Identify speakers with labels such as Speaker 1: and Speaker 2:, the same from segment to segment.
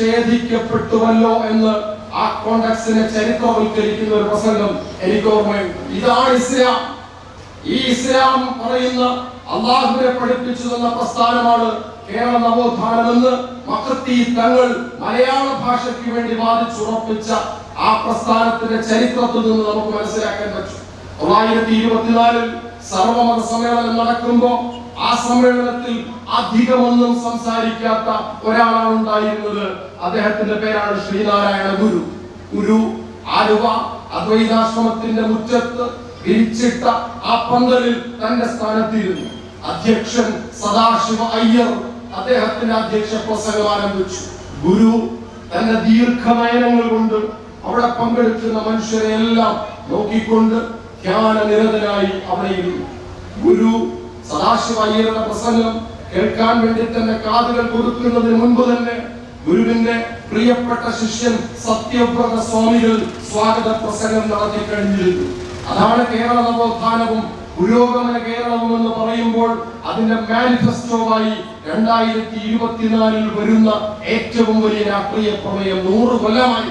Speaker 1: നിഷേധിക്കപ്പെട്ടുവല്ലോ എന്ന് ആ കോണ്ടക്സിനെ ചരിത്രവൽക്കരിക്കുന്ന ഒരു പ്രസംഗം എനിക്ക് ഓർമ്മയുണ്ട് ഇതാണ് ഇസ്ലാം ഈ ഇസ്ലാം പറയുന്ന അള്ളാഹുവിനെ പഠിപ്പിച്ചു തന്ന പ്രസ്ഥാനമാണ് കേരള നവോത്ഥാനമെന്ന് മക്കത്തി തങ്ങൾ മലയാള ഭാഷയ്ക്ക് വേണ്ടി വാദിച്ചുറപ്പിച്ച ആ പ്രസ്ഥാനത്തിന്റെ ചരിത്രത്തിൽ നിന്ന് നമുക്ക് മനസ്സിലാക്കാൻ പറ്റും തൊള്ളായിരത്തി ഇരുപത്തിനാലിൽ സർവമത സമ്മേളനം നടക്കുമ്പോൾ ആ സമ്മേളനത്തിൽ അധികമൊന്നും സംസാരിക്കാത്ത ഒരാളാണ് ഉണ്ടായിരുന്നത് അദ്ദേഹത്തിന്റെ പേരാണ് ശ്രീനാരായണ ഗുരു ഗുരു ആലുവ അദ്വൈതാശ്രമത്തിന്റെ മുറ്റത്ത് വിരിച്ചിട്ട ആ പന്തലിൽ തന്റെ സ്ഥാനത്തിരുന്നു അധ്യക്ഷൻ സദാശിവ അയ്യർ അദ്ദേഹത്തിന്റെ അധ്യക്ഷ പ്രസംഗം ആരംഭിച്ചു ഗുരു തന്റെ ദീർഘനയനങ്ങൾ കൊണ്ട് അവിടെ പങ്കെടുക്കുന്ന മനുഷ്യരെ എല്ലാം നോക്കിക്കൊണ്ട് ധ്യാന നിരതനായി അവിടെ ഇരുന്നു ഗുരു സദാശിവയ്യരുടെ പ്രസംഗം കേൾക്കാൻ വേണ്ടി തന്നെ കാതുകൾ കൊടുക്കുന്നതിന് മുൻപ് തന്നെ ഗുരുവിന്റെ പ്രിയപ്പെട്ട ശിഷ്യൻ സത്യവ്രത സ്വാമികൾ സ്വാഗത പ്രസംഗം നടത്തി കഴിഞ്ഞിരുന്നു അതാണ് കേരള നവോത്ഥാനവും പുരോഗമന കേരളവും എന്ന് പറയുമ്പോൾ അതിന്റെ മാനിഫെസ്റ്റോവായി രണ്ടായിരത്തി ഇരുപത്തിനാലിൽ വരുന്ന ഏറ്റവും വലിയ രാഷ്ട്രീയ പ്രമേയം നൂറ് കൊല്ലമായി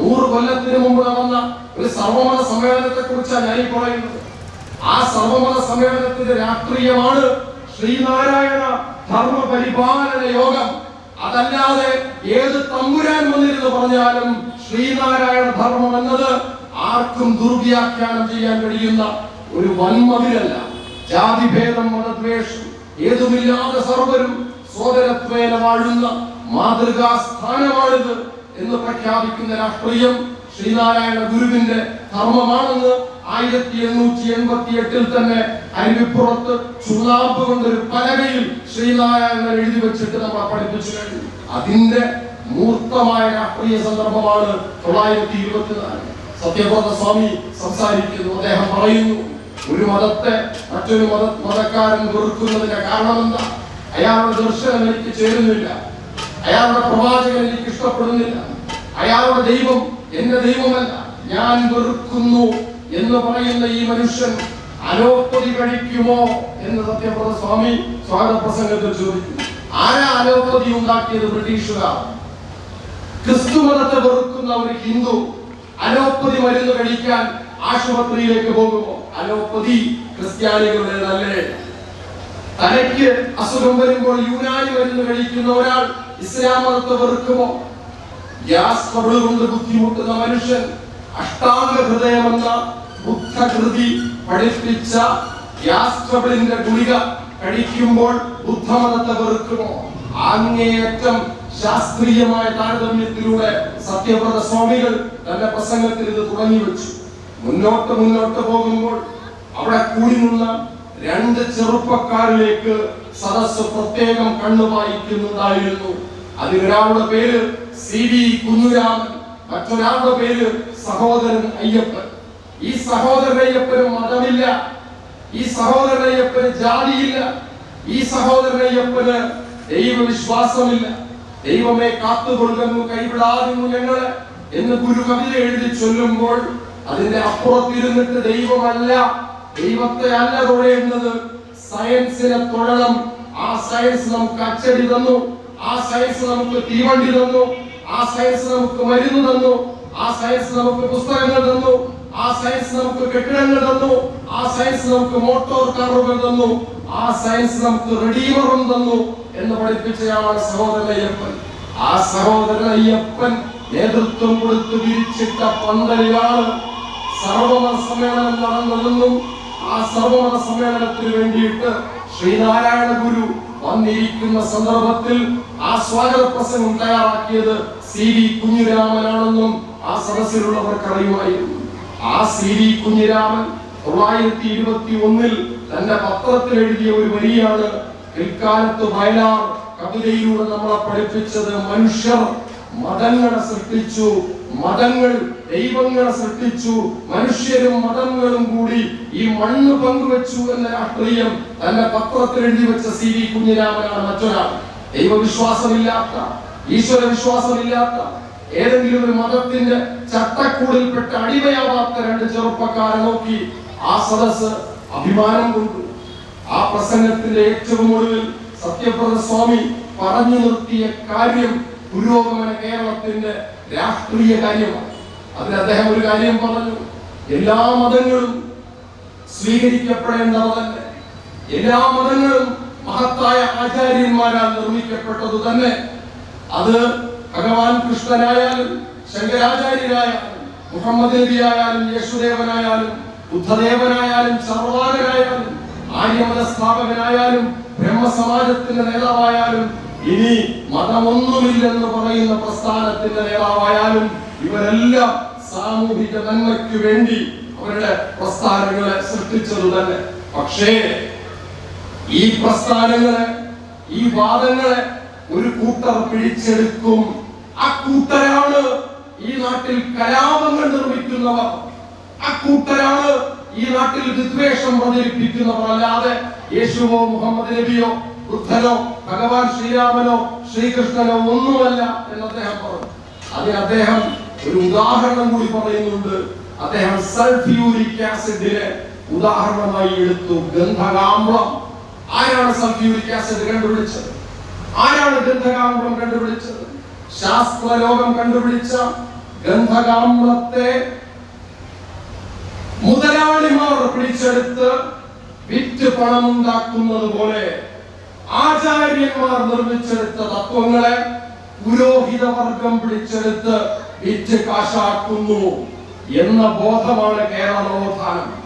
Speaker 1: നൂറ് കൊല്ലത്തിന് മുമ്പ് നടന്ന ഒരു സർവമത സമ്മേളനത്തെ കുറിച്ചാണ് ഞാൻ ഈ പറയുന്നത് ആ സർവമത സമ്മേളനത്തിന്റെ രാഷ്ട്രീയമാണ് ശ്രീനാരായണ ധർമ്മ പരിപാലന യോഗം അതല്ലാതെ ഏത് തമ്പുരാൻ വന്നിരുന്ന് പറഞ്ഞാലും ശ്രീനാരായണ ധർമ്മം എന്നത് ആർക്കും ദുർവ്യാഖ്യാനം ചെയ്യാൻ കഴിയുന്ന ഒരു വൻമതിലല്ല ജാതിഭേദം മതദ്വേഷം ഏതുമില്ലാതെ സർവരും സോദരത്വേന വാഴുന്ന മാതൃകാ സ്ഥാനമാണിത് എന്ന് പ്രഖ്യാപിക്കുന്ന രാഷ്ട്രീയം ശ്രീനാരായണ ഗുരുവിന്റെ ധർമ്മമാണെന്ന് ആയിരത്തി എണ്ണൂറ്റി എൺപത്തി എട്ടിൽ തന്നെ അരുവിപ്പുറത്ത് ചുണ്ണാമ്പ് കൊണ്ടൊരു പലകയിൽ ശ്രീനാരായണൻ എഴുതി വെച്ചിട്ട് നമ്മളെ പഠിപ്പിച്ചു കഴിഞ്ഞു അതിന്റെ മൂർത്തമായ രാഷ്ട്രീയ സന്ദർഭമാണ് തൊള്ളായിരത്തി ഇരുപത്തിനാല് സത്യബ്രത സ്വാമി സംസാരിക്കുന്നു അദ്ദേഹം പറയുന്നു ഒരു മതത്തെ മറ്റൊരു മത മതക്കാരൻ വെറുക്കുന്നതിന്റെ കാരണമെന്താ അയാളുടെ ദർശനം എനിക്ക് ചേരുന്നില്ല അയാളുടെ പ്രവാചകൻ എനിക്ക് ഇഷ്ടപ്പെടുന്നില്ല അയാളുടെ ദൈവം എന്റെ ദൈവമല്ല ഞാൻ വെറുക്കുന്നു എന്ന് പറയുന്ന ഈ മനുഷ്യൻ അലോപ്പതി കഴിക്കുമോ എന്ന് സത്യപ്രത സ്വാമി സ്വാഗത പ്രസംഗത്തിൽ ചോദിക്കും ആരാ അലോപ്പതി ഉണ്ടാക്കിയത് ബ്രിട്ടീഷുകാർ ക്രിസ്തു മതത്തെ വെറുക്കുന്ന ഒരു ഹിന്ദു അലോപ്പതി മരുന്ന് കഴിക്കാൻ ആശുപത്രിയിലേക്ക് പോകുമോ അലോപ്പതി ക്രിസ്ത്യാനികളുടെ നല്ലേ തലയ്ക്ക് അസുഖം വരുമ്പോൾ യുനാനി മരുന്ന് കഴിക്കുന്ന ഒരാൾ ഇസ്ലാം മതത്തെ വെറുക്കുമോ ഗ്യാസ് ബബിൾ കൊണ്ട് ബുദ്ധിമുട്ടുന്ന മനുഷ്യൻ അഷ്ടാംഗ ഹൃദയമെന്ന ബുദ്ധകൃതി പഠിപ്പിച്ച ഗ്യാസ് ബബിളിന്റെ ഗുളിക കഴിക്കുമ്പോൾ ബുദ്ധമതത്തെ വെറുക്കുമോ അങ്ങേയറ്റം ശാസ്ത്രീയമായ താരതമ്യത്തിലൂടെ സത്യവ്രത സ്വാമികൾ തന്റെ പ്രസംഗത്തിൽ ഇത് തുടങ്ങി വെച്ചു മുന്നോട്ട് മുന്നോട്ട് പോകുമ്പോൾ അവിടെ കൂടി നിന്ന രണ്ട് ചെറുപ്പക്കാരിലേക്ക് സദസ് പ്രത്യേകം കണ്ണു വായിക്കുന്നതായിരുന്നു അതിലൊരാളുടെ പേര് സി വി കുഞ്ഞുരാമൻ മറ്റൊരാളുടെ പേര് സഹോദരൻ അയ്യപ്പൻ ഈ സഹോദരൻ അയ്യപ്പന് മതമില്ല ഈ സഹോദരൻ അയ്യപ്പന് ജാതിയില്ല ഈ സഹോദരൻ അയ്യപ്പന് ദൈവവിശ്വാസമില്ല ദൈവമേ കാത്തുകൊള്ളുന്നു കൈവിടാതുന്നു ഞങ്ങള് എന്ന് ഗുരുകവിത എഴുതി ചൊല്ലുമ്പോൾ അതിന്റെ അപ്പുറത്തിരുന്നിട്ട് ദൈവമല്ല ദൈവത്തെ അല്ല തുഴയുന്നത് സയൻസിനെ തുഴണം ആ സയൻസ് നമുക്ക് അച്ചടി തന്നു ആ സയൻസ് നമുക്ക് തീവണ്ടി തന്നു ആ സയൻസ് നമുക്ക് മരുന്ന് തന്നു ആ സയൻസ് നമുക്ക് പുസ്തകങ്ങൾ തന്നു ആ സയൻസ് നമുക്ക് കെട്ടിടങ്ങൾ തന്നു ആ സയൻസ് നമുക്ക് മോട്ടോർ കാറുകൾ തന്നു ആ സയൻസ് നമുക്ക് റെഡീവറും തന്നു എന്ന് പഠിപ്പിച്ചയാളാണ് സഹോദരൻ അയ്യപ്പൻ ആ സഹോദരൻ അയ്യപ്പൻ നേതൃത്വം കൊടുത്തു തിരിച്ചിട്ട പന്തലിലാണ് സർവമത സമ്മേളനം നടന്നതെന്നും ആ സർവമത സമ്മേളനത്തിന് വേണ്ടിയിട്ട് ശ്രീനാരായണ ഗുരു വന്നിരിക്കുന്ന സന്ദർഭത്തിൽ ആ സ്വാഗത പ്രസംഗം തയ്യാറാക്കിയത് സി വി കുഞ്ഞിരാമനാണെന്നും ആ സദസ്സിലുള്ളവർക്ക് അറിയുമായിരുന്നു ആ സി വി കുഞ്ഞിരാമൻ തൊള്ളായിരത്തി ഇരുപത്തി ഒന്നിൽ തന്റെ പത്രത്തിൽ എഴുതിയ ഒരു വരിയാണ് പിൽക്കാലത്ത് വയലാർ കവിതയിലൂടെ നമ്മളെ പഠിപ്പിച്ചത് മനുഷ്യർ മതങ്ങളെ സൃഷ്ടിച്ചു മതങ്ങൾ ദൈവങ്ങളെ സൃഷ്ടിച്ചു മനുഷ്യരും മതങ്ങളും കൂടി ഈ മണ്ണ് പങ്കുവെച്ചു എന്ന രാഷ്ട്രീയം തന്റെ പത്രത്തിൽ എഴുതി വെച്ച സി വി കുഞ്ഞിരാമനാണ് മറ്റൊരാൾ ദൈവവിശ്വാസമില്ലാത്ത ഈശ്വര വിശ്വാസമില്ലാത്ത ഏതെങ്കിലും ഒരു മതത്തിന്റെ ചട്ടക്കൂടിൽപ്പെട്ട അടിമയാവാത്ത രണ്ട് ചെറുപ്പക്കാരെ നോക്കി ആ സദസ് അഭിമാനം കൊണ്ടു ആ പ്രസംഗത്തിന്റെ ഏറ്റവും ഒടുവിൽ സത്യപ്രത സ്വാമി പറഞ്ഞു നിർത്തിയ കാര്യം പുരോഗമന കേരളത്തിന്റെ രാഷ്ട്രീയ കാര്യമാണ് അതിന് അദ്ദേഹം ഒരു കാര്യം പറഞ്ഞു എല്ലാ മതങ്ങളും സ്വീകരിക്കപ്പെടേണ്ടത് തന്നെ എല്ലാ മതങ്ങളും മഹത്തായ ആചാര്യന്മാരാൽ നിർമ്മിക്കപ്പെട്ടത് തന്നെ അത് ഭഗവാൻ കൃഷ്ണനായാലും ശങ്കരാചാര്യരായാലും മുഹമ്മദ് നബിയായാലും യേശുദേവനായാലും ബുദ്ധദേവനായാലും സർവാനനായാലും ആര്യമത സ്ഥാപകനായാലും ബ്രഹ്മസമാജത്തിന്റെ നേതാവായാലും ഇനി മതമൊന്നുമില്ലെന്ന് പറയുന്ന പ്രസ്ഥാനത്തിന്റെ നേതാവായാലും ഇവരെല്ലാം സാമൂഹിക നന്മയ്ക്ക് വേണ്ടി അവരുടെ പ്രസ്ഥാനങ്ങളെ സൃഷ്ടിച്ചത് തന്നെ പക്ഷേ ഈ പ്രസ്ഥാനങ്ങളെ ഈ വാദങ്ങളെ ഒരു കൂട്ടർ പിടിച്ചെടുക്കും ആ കൂട്ടരാണ് ഈ നാട്ടിൽ കലാപങ്ങൾ നിർമ്മിക്കുന്നവർ ആ കൂട്ടരാണ് ഈ നാട്ടിൽ വിദ്വേഷം പ്രചരിപ്പിക്കുന്നവർ അല്ലാതെ യേശുവോ മുഹമ്മദ് നബിയോ ബുദ്ധനോ ഭഗവാൻ ശ്രീരാമനോ ശ്രീകൃഷ്ണനോ ഒന്നുമല്ല എന്ന് അദ്ദേഹം പറഞ്ഞു അതിന് അദ്ദേഹം ഒരു ഉദാഹരണം കൂടി പറയുന്നുണ്ട് അദ്ദേഹം സൾഫ്യൂരിക് ആസിഡിനെ ഉദാഹരണമായി എടുത്തു ഗന്ധകാമ്ലം ആരാണ് സൾഫ്യൂരിക് ആസിഡ് കണ്ടുപിടിച്ചത് ആരാണ് ഗന്ധകാമ്രം കണ്ടുപിടിച്ചത് ശാസ്ത്രലോകം കണ്ടുപിടിച്ച ഗന്ധകാമ്രത്തെ മുതലാളിമാർ പിടിച്ചെടുത്ത് വിറ്റ് പണം ഉണ്ടാക്കുന്നത് പോലെ ആചാര്യന്മാർ നിർമ്മിച്ചെടുത്ത തത്വങ്ങളെ പുരോഹിത വർഗം പിടിച്ചെടുത്ത് വിറ്റ് കാശാക്കുന്നു എന്ന ബോധമാണ് കേരള നവോത്ഥാനം